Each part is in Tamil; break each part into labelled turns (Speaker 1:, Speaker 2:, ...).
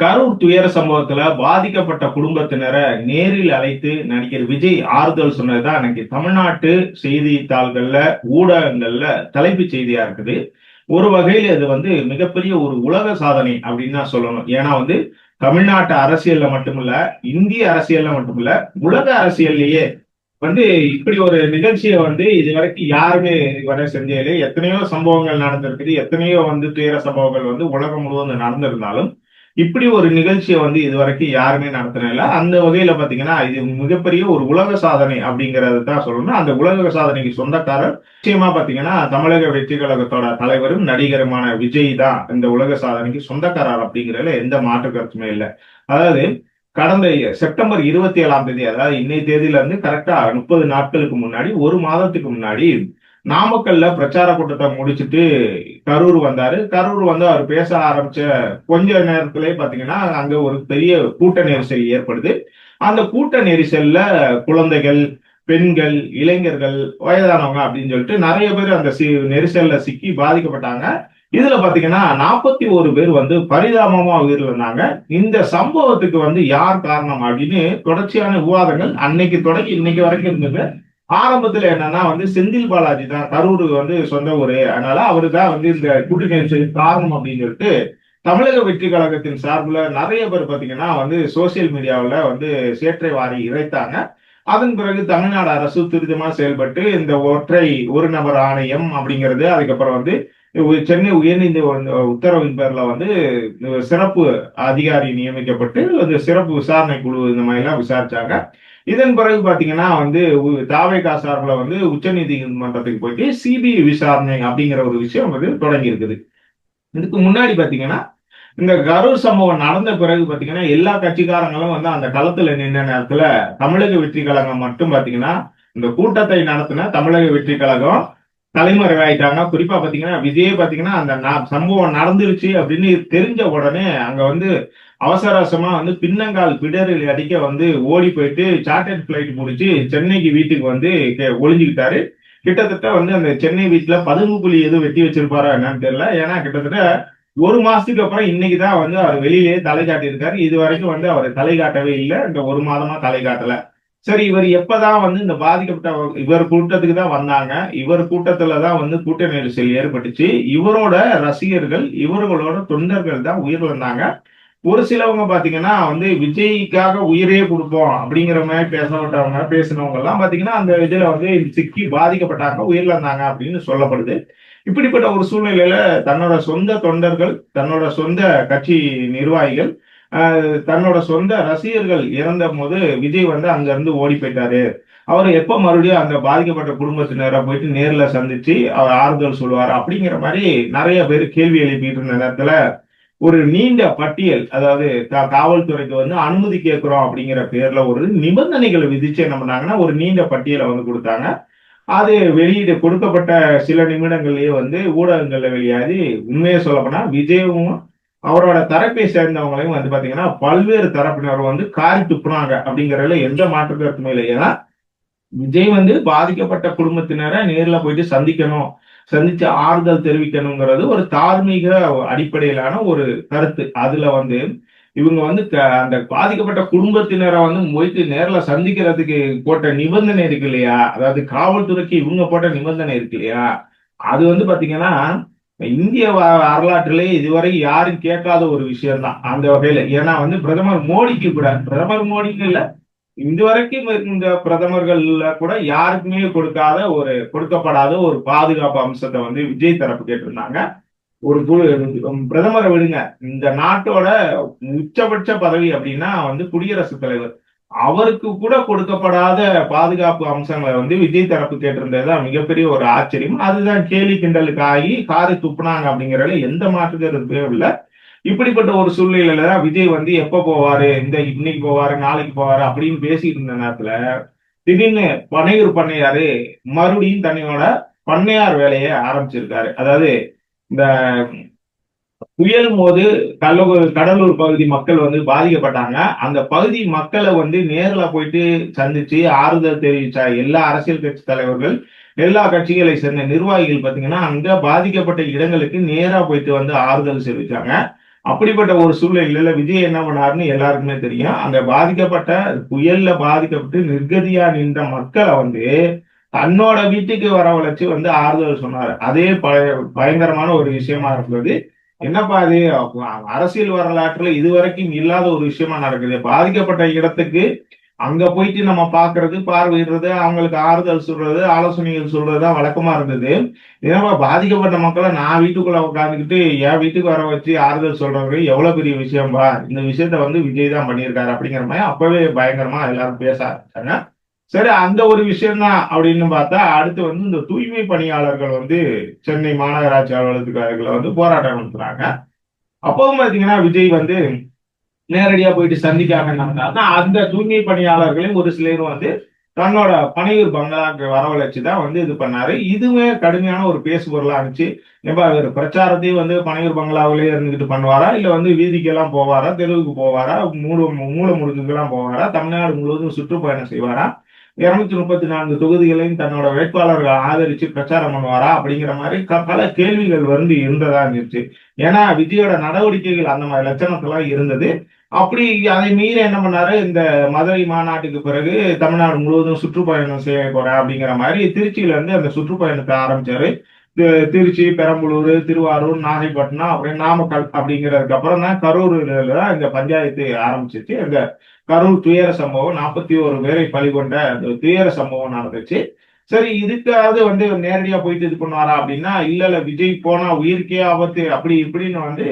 Speaker 1: கரூர் துயர சம்பவத்துல பாதிக்கப்பட்ட குடும்பத்தினரை நேரில் அழைத்து நடிகர் விஜய் ஆறுதல் சொன்னதுதான் எனக்கு தமிழ்நாட்டு செய்தித்தாள்கள்ல ஊடகங்கள்ல தலைப்புச் செய்தியா இருக்குது. ஒரு வகையில் அது வந்து மிகப்பெரிய ஒரு உலக சாதனை அப்படின்னு தான் சொல்லணும். ஏன்னா வந்து தமிழ்நாட்டு அரசியல்ல மட்டுமில்ல இந்திய அரசியல்ல மட்டுமில்ல உலக அரசியல்லையே வந்து இப்படி ஒரு நிகழ்ச்சியை வந்து இது வரைக்கும் யாருமே இதுவரை செஞ்சது எத்தனையோ சம்பவங்கள் நடந்திருக்குது. எத்தனையோ வந்து துயர சம்பவங்கள் வந்து உலகம் முழுவதும் நடந்திருந்தாலும் இப்படி ஒரு நிகழ்ச்சியை வந்து இது வரைக்கும் யாருமே நடத்தினில்ல அந்த வகையில பாத்தீங்கன்னா இது மிகப்பெரிய ஒரு உலக சாதனை அப்படிங்கறது தான் சொல்லணும். அந்த உலக சாதனைக்கு சொந்தக்காரர் நிச்சயமா பாத்தீங்கன்னா தமிழக வெற்றி கழகத்தோட தலைவரும் நடிகருமான விஜய் தான் இந்த உலக சாதனைக்கு சொந்தக்காரர் அப்படிங்கறதுல எந்த மாற்று கருத்துமே இல்லை. அதாவது கடந்த செப்டம்பர் இருபத்தி ஏழாம் தேதி அதாவது இன்னைய தேதியில இருந்து கரெக்டா முப்பது நாட்களுக்கு முன்னாடி ஒரு மாதத்துக்கு முன்னாடி நாமக்கல்ல பிரச்சார கூட்டத்தை முடிச்சுட்டு கரூர் வந்தாரு. கரூர் வந்து அவர் பேச ஆரம்பிச்ச கொஞ்ச நேரத்திலே பாத்தீங்கன்னா அங்க ஒரு பெரிய கூட்ட நெரிசல் ஏற்படுது. அந்த கூட்ட நெரிசல்ல குழந்தைகள் பெண்கள் இளைஞர்கள் வயதானவங்க அப்படின்னு சொல்லிட்டு நிறைய பேர் அந்த சி நெரிசல்ல சிக்கி பாதிக்கப்பட்டாங்க. இதுல பாத்தீங்கன்னா நாற்பத்தி ஒரு பேர் வந்து பரிதாபமா உயிரிழந்தாங்க. இந்த சம்பவத்துக்கு வந்து யார் காரணம் அப்படின்னு தொடர்ச்சியான விவாதங்கள் அன்னைக்கு தொடங்கி இன்னைக்கு வரைக்கும் இருந்தது. ஆரம்பத்துல என்னன்னா வந்து செந்தில் பாலாஜி தான் கரூருக்கு வந்து சொந்த ஊரு. அதனால அவரு தான் வந்து இந்த கூட்டணி காரணம் அப்படின்னு சொல்லிட்டு தமிழக வெற்றி கழகத்தின் சார்பில் நிறைய பேர் பார்த்தீங்கன்னா வந்து சோசியல் மீடியாவில் வந்து சேற்றை வாரி இறைத்தாங்க. அதன் பிறகு தமிழ்நாடு அரசு துரிதமா செயல்பட்டு இந்த ஒற்றை ஒரு நபர் ஆணையம் அப்படிங்கிறது அதுக்கப்புறம் வந்து சென்னை உயர்நீதி உத்தரவின் பேர்ல வந்து சிறப்பு அதிகாரி நியமிக்கப்பட்டு அந்த சிறப்பு விசாரணை குழு இந்த மாதிரி எல்லாம் விசாரிச்சாங்க. இதன் பிறகு பாத்தீங்கன்னா வந்து தாவேகா சார்பில் வந்து உச்ச நீதிமன்றத்துக்கு போயிட்டு சிபிஐ விசாரணை அப்படிங்கிற ஒரு விஷயம் வந்து தொடங்கி இருக்குது. இதுக்கு முன்னாடி பாத்தீங்கன்னா இந்த கரூர் சம்பவம் நடந்த பிறகு பாத்தீங்கன்னா எல்லா கட்சிக்காரங்களும் வந்து அந்த களத்துல நின்ற நேரத்துல தமிழக வெற்றி கழகம் மட்டும் பாத்தீங்கன்னா இந்த கூட்டத்தை நடத்தின தமிழக வெற்றி கழகம் தலைமறைவாயிட்டாங்க குறிப்பா பாத்தீங்கன்னா விஜயே பாத்தீங்கன்னா அந்த சம்பவம் நடந்துருச்சு அப்படின்னு தெரிஞ்ச உடனே அங்க வந்து அவசர அவசரமா வந்து பின்னங்கால் பிடரில் அடிக்க வந்து ஓடி போயிட்டு சார்ட்டர்ட் பிளைட் முடிச்சு சென்னைக்கு வீட்டுக்கு வந்து ஒளிஞ்சுக்கிட்டாரு. கிட்டத்தட்ட வந்து அந்த சென்னை வீட்டுல பதுங்கு புலி எதுவும் வெட்டி வச்சிருப்பாரா என்னன்னு தெரியல. ஏன்னா கிட்டத்தட்ட ஒரு மாசத்துக்கு அப்புறம் இன்னைக்கு தான் வந்து அவர் வெளியிலேயே தலை காட்டியிருக்காரு. இது வரைக்கும் வந்து அவர் தலை காட்டவே இல்லை. இந்த ஒரு மாதமா தலை காட்டல. சரி இவர் எப்பதான் வந்து இந்த பாதிக்கப்பட்ட இவர் கூட்டத்துக்கு தான் வந்தாங்க. இவர் கூட்டத்துல தான் வந்து கூட்ட நெரிசல் ஏற்பட்டுச்சு. இவரோட ரசிகர்கள் இவர்களோட தொண்டர்கள் தான் உயிர் வந்தாங்க ஒரு சிலவங்க பாத்தீங்கன்னா வந்து விஜய்க்காக உயிரே கொடுப்போம் அப்படிங்கிற மாதிரி பேசப்பட்டவங்க பேசினவங்க எல்லாம் பாத்தீங்கன்னா அந்த இதுல வந்து சிக்கி பாதிக்கப்பட்டாங்க உயிரிழந்தாங்க அப்படின்னு சொல்லப்படுது. இப்படிப்பட்ட ஒரு சூழ்நிலையில தன்னோட சொந்த தொண்டர்கள் தன்னோட சொந்த கட்சி நிர்வாகிகள் தன்னோட சொந்த ரசிகர்கள் இறந்த போது விஜய் வந்து அங்க இருந்து ஓடி போயிட்டாரு. அவர் எப்ப மறுபடியும் அந்த பாதிக்கப்பட்ட குடும்பத்தினரை போயிட்டு நேர்ல சந்திச்சு அவர் ஆறுதல் சொல்லுவார் அப்படிங்கிற மாதிரி நிறைய பேர் கேள்வி எழுப்பிட்டு இருந்த நேரத்துல ஒரு நீண்ட பட்டியல் அதாவது காவல்துறைக்கு வந்து அனுமதி கேட்கிறோம் அப்படிங்கிற பேர்ல ஒரு நிபந்தனைகளை விதிச்சு என்ன பண்ணாங்கன்னா ஒரு நீண்ட பட்டியலை வந்து கொடுத்தாங்க. அது வெளியீடு கொடுக்கப்பட்ட சில நிமிடங்கள்லயே வந்து ஊடகங்கள்ல வெளியாகி உண்மையை சொல்லப்போனா விஜயவும் அவரோட தரப்பை சேர்ந்தவங்களையும் வந்து பாத்தீங்கன்னா பல்வேறு தரப்பினர் வந்து காரி துப்புனாங்க அப்படிங்கறதுல எந்த மாற்று கருத்துமே இல்லை. ஏன்னா விஜய் வந்து பாதிக்கப்பட்ட குடும்பத்தினரை நேர்ல போயிட்டு சந்திக்கணும் சந்திச்சு ஆறுதல் தெரிவிக்கணுங்கிறது ஒரு தார்மீக அடிப்படையிலான ஒரு கருத்து. அதுல வந்து இவங்க வந்து அந்த பாதிக்கப்பட்ட குடும்பத்தினரை வந்து போயிட்டு நேர்ல சந்திக்கிறதுக்கு போட்ட நிபந்தனை இருக்கு இல்லையா? அதாவது காவல்துறைக்கு இவங்க போட்ட நிபந்தனை இருக்கு இல்லையா? அது வந்து பாத்தீங்கன்னா இந்திய வரலாற்றிலே இதுவரை யாரும் கேட்காத ஒரு விஷயம் தான் அந்த வகையில. ஏன்னா வந்து பிரதமர் மோடிக்கு கூட பிரதமர் மோடிக்கு இல்ல இதுவரைக்கும் இந்த பிரதமர்கள்ல கூட யாருக்குமே கொடுக்காத ஒரு கொடுக்கப்படாத ஒரு பாதுகாப்பு அம்சத்தை வந்து விஜய் தரப்பு கேட்டிருந்தாங்க. ஒரு குழு பிரதமரை விடுங்க. இந்த நாட்டோட உச்சபட்ச பதவி அப்படின்னா வந்து குடியரசுத் தலைவர். அவருக்கு கூட கொடுக்கப்படாத பாதுகாப்பு அம்சங்களை வந்து விஜய் தரப்பு கேட்டிருந்ததுதான் மிகப்பெரிய ஒரு ஆச்சரியம். அதுதான் கேலி கிண்டலுக்கு ஆகி காரை துப்புனாங்க அப்படிங்கறதுல எந்த மாற்றுக்கிறது இல்லை இப்படிப்பட்ட ஒரு சூழ்நிலையில தான் விஜய் வந்து எப்ப போவாரு இந்த இன்னைக்கு போவாரு நாளைக்கு போவாரு அப்படின்னு பேசிட்டு இருந்த நேரத்துல திடீர்னு பனையூர் பண்ணையாரு மறுபடியும் தன்னையோட பண்ணையார் வேலையை ஆரம்பிச்சிருக்காரு. அதாவது இந்த புயல் போது கடலூர் கடலூர் பகுதி மக்கள் வந்து பாதிக்கப்பட்டாங்க. அந்த பகுதி மக்களை வந்து நேர்ல போயிட்டு சந்திச்சு ஆறுதல் தெரிவிச்சா எல்லா அரசியல் கட்சி தலைவர்கள் எல்லா கட்சிகளை சேர்ந்த நிர்வாகிகள் பார்த்தீங்கன்னா அங்க பாதிக்கப்பட்ட இடங்களுக்கு நேரா போயிட்டு வந்து ஆறுதல் தெரிவிச்சாங்க. அப்படிப்பட்ட ஒரு சூழ்நிலையில விஜய் என்ன பண்ணாருன்னு எல்லாருக்குமே தெரியும். அந்த பாதிக்கப்பட்ட புயல்ல பாதிக்கப்பட்டு நிர்கதியா நின்ற மக்களை வந்து தன்னோட வீட்டுக்கு வரவழைச்சு வந்து ஆறுதல் சொன்னாரு. அதே பய- பயங்கரமான ஒரு விஷயமா இருந்தது. என்னப்பா அது அரசியல் வரலாற்றுல இதுவரைக்கும் இல்லாத ஒரு விஷயமா நடக்குது. பாதிக்கப்பட்ட இடத்துக்கு அங்க போயிட்டு நம்ம பாக்குறது பார்வையிடுறது அவங்களுக்கு ஆறுதல் சொல்றது ஆலோசனைகள் சொல்றதுதான் வழக்கமா இருந்தது. ஏன்னா பாதிக்கப்பட்ட மக்களை நான் வீட்டுக்குள்ள உட்காந்துக்கிட்டு என் வீட்டுக்கு வர வச்சு ஆறுதல் சொல்றது எவ்வளவு பெரிய விஷயம்பா? இந்த விஷயத்த வந்து விஜய் தான் பண்ணியிருக்காரு அப்படிங்கிற மாதிரி அப்பவே பயங்கரமா எல்லாரும் பேச ஆரம்பிச்சாங்க. சரி அந்த ஒரு விஷயம் தான் அப்படின்னு பார்த்தா அடுத்து வந்து இந்த தூய்மை பணியாளர்கள் வந்து சென்னை மாநகராட்சி அலுவலகத்துக்காரர்களை வந்து போராட்டம் நடத்துறாங்க. அப்பவும் பாத்தீங்கன்னா விஜய் வந்து நேரடியா போயிட்டு சந்திக்காம என்ன அந்த தூய்மை பணியாளர்களையும் ஒரு சிலர் வந்து தன்னோட பனையூர் பங்களாக்கு வரவழைச்சு தான் வந்து இது பண்ணாரு. இதுவே கடுமையான ஒரு பேசு பொருளா இருந்துச்சு. ஏப்பா அவர் பிரச்சாரத்தையும் வந்து பனையூர் பங்களாவிலே இருந்துகிட்டு பண்ணுவாரா? இல்ல வந்து வீதிக்கெல்லாம் போவாரா? தெருவுக்கு போவாரா? மூல மூல முடுக்குக்கெல்லாம் போவாரா? தமிழ்நாடு முழுவதும் சுற்றுப்பயணம் செய்வாரா? இருநூத்தி முப்பத்தி நான்கு தொகுதிகளையும் தன்னோட வேட்பாளர்கள் ஆதரிச்சு பிரச்சாரம் பண்ணுவாரா அப்படிங்கிற மாதிரி க- பல கேள்விகள் வந்து இருந்ததா இருந்துச்சு ஏன்னா விஜயோட நடவடிக்கைகள் அந்த மாதிரி லட்சணத்தெல்லாம் இருந்தது. அப்படி அதை மீறி என்ன பண்ணாரு? இந்த மதுரை மாநாட்டுக்கு பிறகு தமிழ்நாடு முழுவதும் சுற்றுப்பயணம் செய்ய போறேன் அப்படிங்கிற மாதிரி திருச்சியில இருந்து அந்த சுற்றுப்பயணத்தை ஆரம்பிச்சாரு. திருச்சி பெரம்பலூர் திருவாரூர் நாகைப்பட்டினம் அப்புறம் நாமக்கல் அப்படிங்கிறதுக்கு அப்புறம் தான் கரூர்ல தான் இந்த பஞ்சாயத்து ஆரம்பிச்சிச்சு. அந்த கரூர் துயர சம்பவம் நாற்பத்தி ஒரு பேரை பலி கொண்ட அந்த துயர சம்பவம் நடந்துச்சு. சரி இதுக்காவது வந்து நேரடியா போயிட்டு இது பண்ணுவாரா அப்படின்னா இல்ல இல்ல விஜய் போனா உயிருக்கே ஆபத்து அப்படி இப்படின்னு வந்து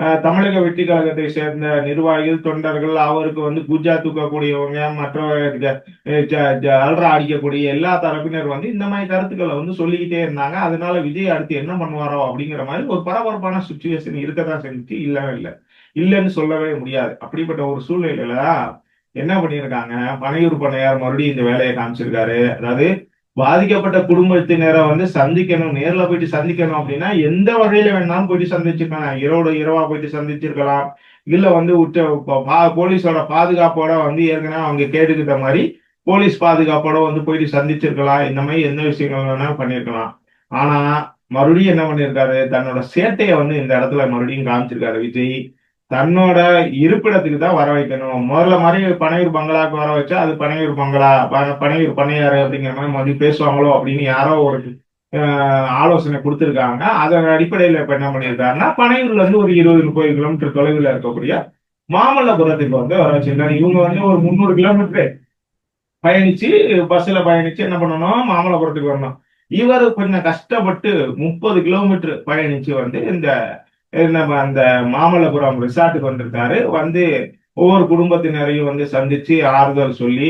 Speaker 1: தமிழக வெற்றி கழகத்தை சேர்ந்த நிர்வாகிகள் தொண்டர்கள் அவருக்கு வந்து குஜா தூக்கக்கூடியவங்க மற்ற ஜ- ஜ- ஜ- அல்ரா அடிக்கக்கூடிய எல்லா தரப்பினர் வந்து இந்த மாதிரி கருத்துக்களை வந்து சொல்லிக்கிட்டே இருந்தாங்க. அதனால விஜய் அடுத்து என்ன பண்ணுவாரோ அப்படிங்கிற மாதிரி ஒரு பரபரப்பான சுச்சுவேஷன் இருக்கதான் செஞ்சு இல்லவே இல்லை. இல்லைன்னு சொல்லவே முடியாது. அப்படிப்பட்ட ஒரு சூழ்நிலையில என்ன பண்ணியிருக்காங்க? பனையூர் பண்ணையார் மறுபடியும் இந்த வேலையை காமிச்சிருக்காரு. அதாவது பாதிக்கப்பட்ட குடும்பத்தினரை வந்து சந்திக்கணும் நேர்ல போயிட்டு சந்திக்கணும் அப்படின்னா எந்த வகையில வேணாலும் போயிட்டு சந்திச்சிருக்கலாம் இரவோட இரவா போயிட்டு சந்திச்சிருக்கலாம். இல்ல வந்து உச்ச பா- போலீஸோட பாதுகாப்போட வந்து ஏற்கனவே அவங்க கேட்டுக்கிட்ட மாதிரி போலீஸ் பாதுகாப்போட வந்து போயிட்டு சந்திச்சிருக்கலாம். இந்த மாதிரி எந்த விஷயங்கள் வேணா பண்ணியிருக்கலாம் ஆனா மறுபடியும் என்ன பண்ணியிருக்காரு தன்னோட சேட்டையை வந்து இந்த இடத்துல மறுபடியும் காமிச்சிருக்காரு விஜய். தன்னோட இருப்பிடத்துக்கு தான் வர வைக்கணும். முதல்ல மாதிரி பனையூர் பங்களாக்கு வர வச்சா அது பனையூர் பங்களா பனையூர் பண்ணையாரு அப்படிங்கிற மாதிரி மறுபடியும் பேசுவாங்களோ அப்படின்னு யாரோ ஒரு ஆலோசனை கொடுத்துருக்காங்க. அதன் அடிப்படையில இப்ப என்ன பண்ணியிருக்காருன்னா பனையூர்ல இருந்து ஒரு இருபது முப்பது கிலோமீட்டர் தொலைவில் இருக்கக்கூடிய மாமல்லபுரத்துக்கு வந்து வர வச்சிருக்காங்க இவங்க வந்து ஒரு முந்நூறு கிலோமீட்டர் பயணிச்சு பஸ்ல பயணிச்சு என்ன பண்ணணும்? மாமல்லபுரத்துக்கு வரணும். இவர் கொஞ்சம் கஷ்டப்பட்டு முப்பது கிலோமீட்டர் பயணிச்சு வந்து இந்த நம்ம அந்த மாமல்லபுரம் ரிசார்ட்டுக்கு வந்திருக்காரு வந்து ஒவ்வொரு குடும்பத்தினரையும் வந்து சந்திச்சு ஆறுதல் சொல்லி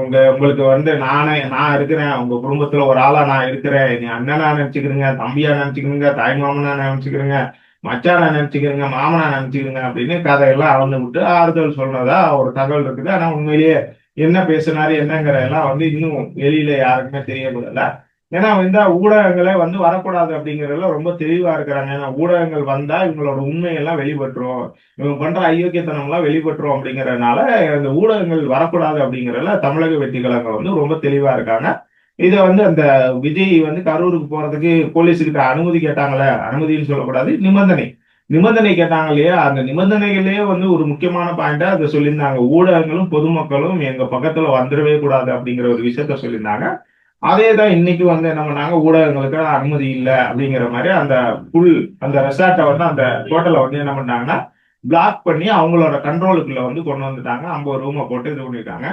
Speaker 1: உங்க உங்களுக்கு வந்து நானே நான் இருக்கிறேன். உங்க குடும்பத்துல ஒரு ஆளா நான் இருக்கிறேன். நீ அண்ணனா நினைச்சுக்கிறீங்க தம்பியா நினைச்சுக்கிறீங்க தாய் மாமனா நினைச்சுக்கிறீங்க மச்சானா நினைச்சுக்கிறீங்க மாமனா நினைச்சுக்கிறீங்க அப்படின்னு கதையெல்லாம் அளந்து விட்டு ஆறுதல் சொன்னதா ஒரு தகவல் இருக்குது. ஆனா உண்மையிலேயே என்ன பேசினாரு என்னங்கிற எல்லாம் வந்து இன்னும் வெளியில யாருக்குமே தெரியப்படல. ஏன்னா இந்த ஊடகங்களே வந்து வரக்கூடாது அப்படிங்கறதுல ரொம்ப தெளிவா இருக்கிறாங்க. ஏன்னா ஊடகங்கள் வந்தா இவங்களோட உண்மையெல்லாம் வெளிப்பட்டுரும். இவங்க பண்ற அயோக்கியத்தனம் எல்லாம் வெளிப்பட்டுரும் அப்படிங்கறதுனால இந்த ஊடகங்கள் வரக்கூடாது அப்படிங்கறதுல தமிழக வெற்றி கழகம் வந்து ரொம்ப தெளிவா இருக்காங்க. இதை வந்து அந்த விஜய் வந்து கரூருக்கு போறதுக்கு போலீஸுக்கிட்ட அனுமதி கேட்டாங்களே அனுமதின்னு சொல்லக்கூடாது நிபந்தனை. நிபந்தனை கேட்டாங்க இல்லையா? அந்த நிபந்தனைகளே வந்து ஒரு முக்கியமான பாயிண்டா அதை சொல்லியிருந்தாங்க. ஊடகங்களும் பொதுமக்களும் எங்க பக்கத்துல வந்துடவே கூடாது அப்படிங்கிற ஒரு விஷயத்த சொல்லியிருந்தாங்க. அதே தான் இன்னைக்கு வந்து என்ன பண்ணாங்க? ஊடகங்களுக்கு அனுமதி இல்லை அப்படிங்கிற மாதிரி அந்த புல் அந்த ரெசார்ட்டை வந்து அந்த ஹோட்டலை வந்து என்ன பண்ணாங்கன்னா பிளாக் பண்ணி அவங்களோட கண்ட்ரோலுக்குள்ள வந்து கொண்டு வந்துட்டாங்க. ஒரு ரூமை போட்டு இது பண்ணிருக்காங்க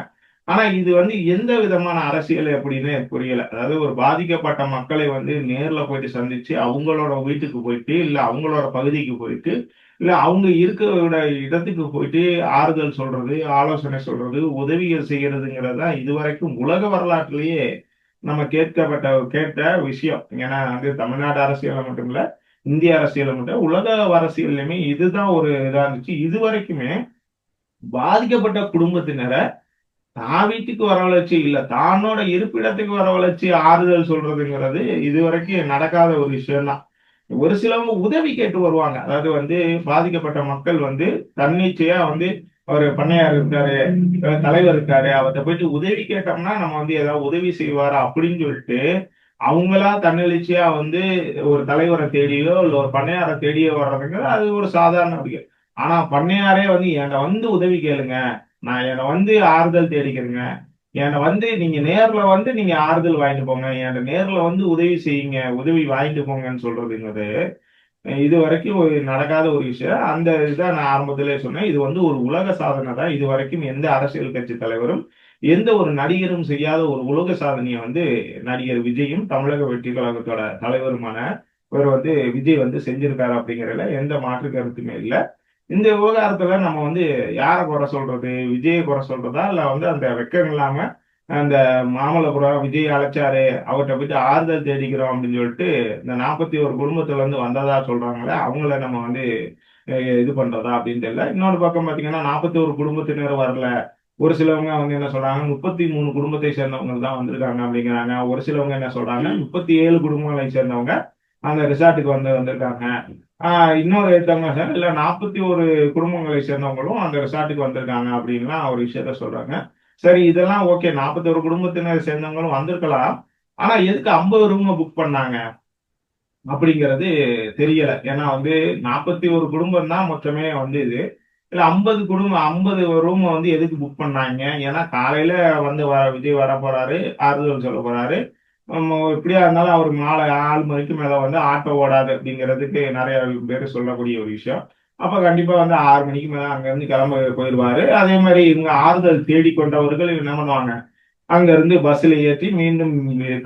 Speaker 1: ஆனா இது வந்து எந்த விதமான அரசியல் அப்படின்னு புரியல. அதாவது ஒரு பாதிக்கப்பட்ட மக்களை வந்து நேர்ல போயிட்டு சந்திச்சு அவங்களோட வீட்டுக்கு போயிட்டு இல்ல அவங்களோட பகுதிக்கு போயிட்டு இல்ல அவங்க இருக்கிற இடத்துக்கு போயிட்டு ஆறுதல் சொல்றது ஆலோசனை சொல்றது உதவிகள் செய்யறதுங்கிறது தான் இதுவரைக்கும் உலக வரலாற்றிலேயே நம்ம கேட்கப்பட்ட கேட்ட விஷயம். ஏன்னா வந்து தமிழ்நாடு அரசியல மட்டும் இல்ல இந்திய அரசியல மட்டும் உலக அரசியல்லையுமே இதுதான் ஒரு இதா இருந்துச்சு. இது வரைக்குமே பாதிக்கப்பட்ட குடும்பத்தினரை தான் வீட்டுக்கு வரவழைச்சு இல்ல தானோட இருப்பிடத்துக்கு வரவழைச்சு ஆறுதல் சொல்றதுங்கிறது இது வரைக்கும் நடக்காத ஒரு விஷயம்தான். ஒரு சிலவங்க உதவி கேட்டு வருவாங்க. அதாவது வந்து பாதிக்கப்பட்ட மக்கள் வந்து தன்னிச்சையா வந்து ஒரு பண்ணையார் இருக்காரு தலைவர் இருக்காரு அவர்கிட்ட போயிட்டு உதவி கேட்டோம்னா நம்ம வந்து ஏதாவது உதவி செய்வாரா அப்படின்னு சொல்லிட்டு அவங்களா தன்னெழுச்சியா வந்து ஒரு தலைவரை தேடியோ இல்ல ஒரு பண்ணையாரை தேடியோ வர்றதுங்கிறது அது ஒரு சாதாரண விஷயம் ஆனா பண்ணையாரே வந்து என்னை வந்து உதவி கேளுங்க நான் என்னை வந்து ஆறுதல் தேடிக்கிறேங்க. என்னை வந்து நீங்க நேர்ல வந்து நீங்க ஆறுதல் வாங்கிட்டு போங்க என்கிட்ட நேர்ல வந்து உதவி செய்யுங்க உதவி வாங்கிட்டு போங்கன்னு சொல்றதுங்கிறது இது வரைக்கும் ஒரு நடக்காத ஒரு விஷயம். அந்த இதுதான் நான் ஆரம்பத்திலே சொன்னேன். இது வந்து ஒரு உலக சாதனை தான். இது வரைக்கும் எந்த அரசியல் கட்சி தலைவரும் எந்த ஒரு நடிகரும் செய்யாத ஒரு உலக சாதனையை வந்து நடிகர் விஜயும் தமிழக வெற்றி கழகத்தோட தலைவருமான இவர் வந்து விஜய் வந்து செஞ்சிருக்காரு அப்படிங்கறதுல எந்த மாற்று கருத்துமே இல்லை. இந்த விவகாரத்துல நம்ம வந்து யாரை குறை சொல்றது? விஜயை குறை சொல்றதா? இல்லை வந்து அந்த வெக்கம் இல்லாமல் அந்த மாமல்லபுரம் விஜய் அழைச்சாரு அவர்கிட்ட போயிட்டு ஆறுதல் தேடிக்கிறோம் அப்படின்னு சொல்லிட்டு இந்த நாற்பத்தி ஒரு குடும்பத்துல இருந்து வந்ததா சொல்றாங்களே அவங்கள நம்ம வந்து இது பண்றதா அப்படின்னு தெரியல. இன்னொரு பக்கம் பாத்தீங்கன்னா நாற்பத்தி ஒரு குடும்பத்தினர் வரல. ஒரு சிலவங்க வந்து என்ன சொல்றாங்க முப்பத்தி மூணு குடும்பத்தை சேர்ந்தவங்க தான் வந்திருக்காங்க அப்படிங்கிறாங்க. ஒரு சிலவங்க என்ன சொல்றாங்க முப்பத்தி ஏழு குடும்பங்களை சேர்ந்தவங்க அந்த ரிசார்ட்டுக்கு வந்து வந்திருக்காங்க. ஆஹ் இன்னொரு எடுத்தவங்க சார் இல்ல நாற்பத்தி ஒரு குடும்பங்களை சேர்ந்தவங்களும் அந்த ரிசார்ட்டுக்கு வந்திருக்காங்க அப்படின்லாம் ஒரு விஷயத்த சொல்றாங்க. சரி இதெல்லாம் ஓகே நாற்பத்தி ஒரு குடும்பத்தினர் சேர்ந்தவங்களும் வந்திருக்கலாம். ஆனா எதுக்கு ஐம்பது ரூம் புக் பண்ணாங்க? அப்படிங்கிறது தெரியல. ஏன்னா வந்து நாற்பத்தி ஒரு குடும்பம் தான் மொத்தமே வந்து இது. இல்ல ஐம்பது குடும்பம் ஐம்பது ரூம் வந்து எதுக்கு புக் பண்ணாங்க? ஏன்னா காலையில வந்து வர விஜய் வர போறாரு ஆறுதல் சொல்ல போறாரு. எப்படியா இருந்தாலும் அவர் மாலை ஆறு மணிக்கு மேல வந்து ஆட்டோ ஓடாது அப்படிங்கிறதுக்கு நிறைய பேர் சொல்லக்கூடிய ஒரு விஷயம். அப்ப கண்டிப்பா வந்து ஆறு மணிக்கு மேல அங்க இருந்து கிளம்ப போயிடுவாரு அதே மாதிரி இவங்க ஆறுதல் தேடிக்கொண்டவர்கள் என்ன பண்ணுவாங்க? அங்க இருந்து பஸ்ல ஏற்றி மீண்டும்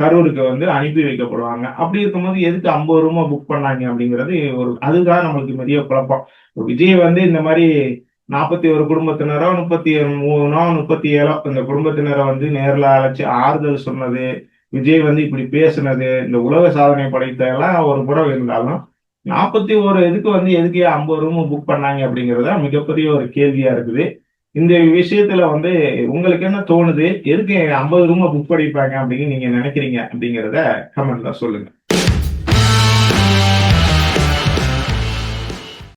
Speaker 1: கரூருக்கு வந்து அனுப்பி வைக்கப்படுவாங்க. அப்படி இருக்கும்போது எதுக்கு ஐம்பது ரூபா புக் பண்ணாங்க அப்படிங்கிறது ஒரு அதுதான் நம்மளுக்கு பெரிய குழப்பம். விஜய் வந்து இந்த மாதிரி நாற்பத்தி ஒரு குடும்பத்தினரோ முப்பத்தி மூணோ முப்பத்தி ஏழோ இந்த குடும்பத்தினரை வந்து நேர்ல அழைச்சி ஆறுதல் சொன்னது விஜய் வந்து இப்படி பேசுனது இந்த உலக சாதனை படைத்த எல்லாம் ஒரு புறம் இருந்தாலும் நாற்பத்தி ஒரு இதுக்கு வந்து எதுக்கு ஐம்பது ரூம் புக் பண்ணாங்க அப்படிங்கறத மிகப்பெரிய ஒரு கேள்வியா இருக்குது. இந்த விஷயத்துல வந்து உங்களுக்கு என்ன தோணுது? எதுக்கு ஐம்பது ரூம் புக் பண்ணிப்பாங்க அப்படின்னு நீங்க நினைக்கிறீங்க அப்படிங்கிறத கமெண்ட்ல சொல்லுங்க.